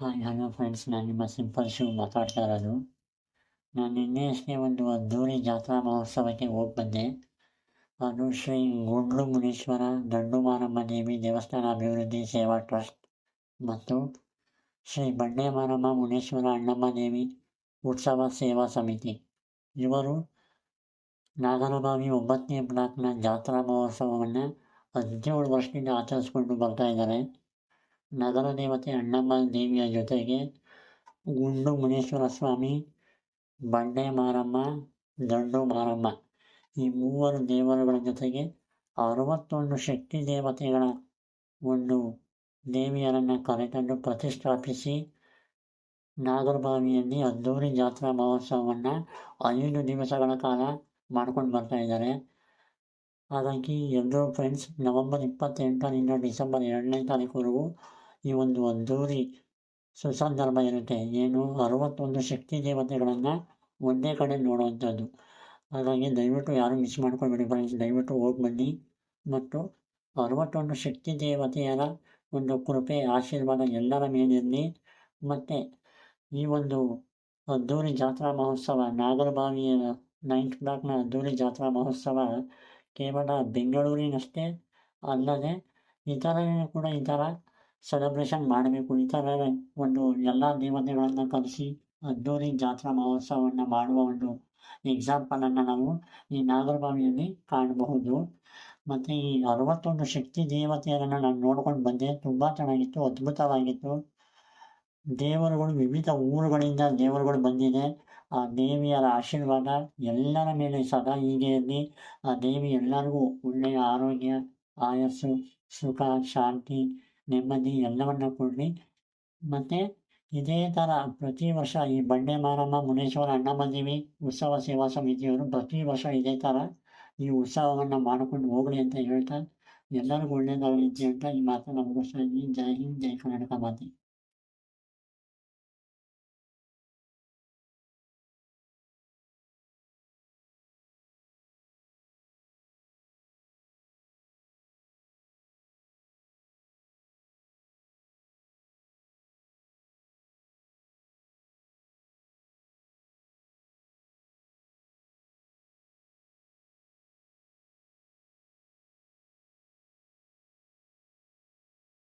Hi hello friends ನಾನು ನಿಮ್ಮ simple Shiv ಮಾತಾಡ್ತಾ ಇರೋದು ನಾನು ನಿನ್ನೆ ಅಷ್ಟೇ ಒಂದು ಅದ್ದೂರಿ ಜಾತ್ರಾ ಮಹೋತ್ಸವಕ್ಕೆ ಹೋಗಿ ಬಂದೆ. ಅದು ಶ್ರೀ ಗುಂಡ್ಲು ಮುನೀಶ್ವರ ದಂಡು ಮಾರಮ್ಮ ದೇವಿ ದೇವಸ್ಥಾನ ಅಭಿವೃದ್ಧಿ ಸೇವಾ ಟ್ರಸ್ಟ್ ಮತ್ತು ಶ್ರೀ ಬಂಡೆ ಮಾರಮ್ಮ ಮುನೀಶ್ವರ ಅಣ್ಣಮ್ಮ ದೇವಿ ಉತ್ಸವ ಸೇವಾ ಸಮಿತಿ. ಇವರು ನಾಗರಬಾವಿ ಒಂಬತ್ತನೇ ಬ್ಲಾಕ್ನ ಜಾತ್ರಾ ಮಹೋತ್ಸವವನ್ನು ಹದಿನೇಳು ವರ್ಷದಿಂದ ಆಚರಿಸ್ಕೊಂಡು ಬರ್ತಾ ಇದ್ದಾರೆ. ನಗರ ದೇವತೆ ಅಣ್ಣಮ್ಮ ದೇವಿಯ ಜೊತೆಗೆ ಗುಂಡು ಮುನೇಶ್ವರ ಸ್ವಾಮಿ, ಬಂಡೆ ಮಾರಮ್ಮ, ದಂಡು ಮಾರಮ್ಮ. ಈ ಮೂವರು ದೇವರುಗಳ ಜೊತೆಗೆ ಅರವತ್ತೊಂದು ಶಕ್ತಿ ದೇವತೆಗಳ ಒಂದು ದೇವಿಯರನ್ನು ಕರೆತಂದು ಪ್ರತಿಷ್ಠಾಪಿಸಿ ನಾಗರಬಾವಿಯಲ್ಲಿ ಅದ್ದೂರಿ ಜಾತ್ರಾ ಮಹೋತ್ಸವವನ್ನು ಐದು ದಿವಸಗಳ ಕಾಲ ಮಾಡ್ಕೊಂಡು ಬರ್ತಾ ಇದ್ದಾರೆ. ಹಾಗಾಗಿ ಎಲ್ಲರೂ ಫ್ರೆಂಡ್ಸ್ ನವಂಬರ್ ಇಪ್ಪತ್ತೆಂಟರಿಂದ ಡಿಸೆಂಬರ್ ಎರಡನೇ ತಾರೀಕುವರೆಗೂ ಈ ಒಂದು ಅದ್ಧೂರಿ ಸುಸಂದರ್ಭ ಇರುತ್ತೆ ಏನು ಅರವತ್ತೊಂದು ಶಕ್ತಿ ದೇವತೆಗಳನ್ನು ಒಂದೇ ಕಡೆ ನೋಡುವಂಥದ್ದು. ಹಾಗಾಗಿ ದಯವಿಟ್ಟು ಯಾರು ಮಿಸ್ ಮಾಡ್ಕೊಳ್ಬೇಡಿ ಫ್ರೆಂಡ್ಸ್ ದಯವಿಟ್ಟು ಹೋಗಿ ಬನ್ನಿ. ಮತ್ತು ಅರವತ್ತೊಂದು ಶಕ್ತಿ ದೇವತೆಯರ ಒಂದು ಕೃಪೆ, ಆಶೀರ್ವಾದ ಎಲ್ಲರ ಮೇಲಿರಲಿ. ಮತ್ತು ಈ ಒಂದು ಅದ್ದೂರಿ ಜಾತ್ರಾ ಮಹೋತ್ಸವ, ನಾಗರಬಾವಿಯ ನೈನ್ತ್ ಬ್ಲಾಕ್ನ ಅದ್ದೂರಿ ಜಾತ್ರಾ ಮಹೋತ್ಸವ ಕೇವಲ ಬೆಂಗಳೂರಿನಷ್ಟೇ ಅಲ್ಲದೆ ಇತರ ಕೂಡ ಈ ಥರ ಸೆಲೆಬ್ರೇಷನ್ ಮಾಡಬೇಕು ಈ ಥರ ಒಂದು ಎಲ್ಲ ದೇವತೆಗಳನ್ನು ಕರೆಸಿ, ಅದ್ದೂರಿ ಜಾತ್ರಾ ಮಹೋತ್ಸವವನ್ನು ಮಾಡುವ ಒಂದು ಎಕ್ಸಾಂಪಲನ್ನು ನಾವು ಈ ನಾಗರಬಾವಿಯಲ್ಲಿ ಕಾಣಬಹುದು. ಮತ್ತು ಈ ಅರವತ್ತೊಂದು ಶಕ್ತಿ ದೇವತೆಯರನ್ನು ನಾನು ನೋಡ್ಕೊಂಡು ಬಂದೆ. ತುಂಬ ಚೆನ್ನಾಗಿತ್ತು, ಅದ್ಭುತವಾಗಿತ್ತು. ದೇವರುಗಳು ವಿವಿಧ ಊರುಗಳಿಂದ ದೇವರುಗಳು ಬಂದಿದೆ. ಆ ದೇವಿಯರ ಆಶೀರ್ವಾದ ಎಲ್ಲರ ಮೇಲೆ ಸದಾ ಹೀಗೆ ಇರಲಿ. ಆ ದೇವಿ ಎಲ್ಲರಿಗೂ ಒಳ್ಳೆಯ ಆರೋಗ್ಯ, ಆಯಸ್ಸು, ಸುಖ, ಶಾಂತಿ ನೆಮ್ಮದಿ ಎಲ್ಲವನ್ನು ಕೊಡಲಿ ಮತ್ತು ಇದೇ ಥರ ಪ್ರತಿ ವರ್ಷ ಈ ಬಂಡೆ ಮಾರಮ್ಮ, ಮುನೇಶ್ವರ ಅಣ್ಣಮ್ಮ ದೇವಿ ಉತ್ಸವ ಸೇವಾ ಸಮಿತಿಯವರು ಪ್ರತಿ ವರ್ಷ ಇದೇ ಥರ ಈ ಉತ್ಸವವನ್ನು ಮಾಡಿಕೊಂಡು ಹೋಗಲಿ ಅಂತ ಹೇಳ್ತಾ ಎಲ್ಲರಿಗೂ ಒಳ್ಳೆಯದಾಗಲಿ ಅಂತ ಈ ಮಾತನ್ನು ಮುಗಿಸ್ತಾ ಇದ್ದೀನಿ. ಜೈ ಹಿಂದ್, ಜೈ ಕರ್ನಾಟಕ ಮಾತೆ.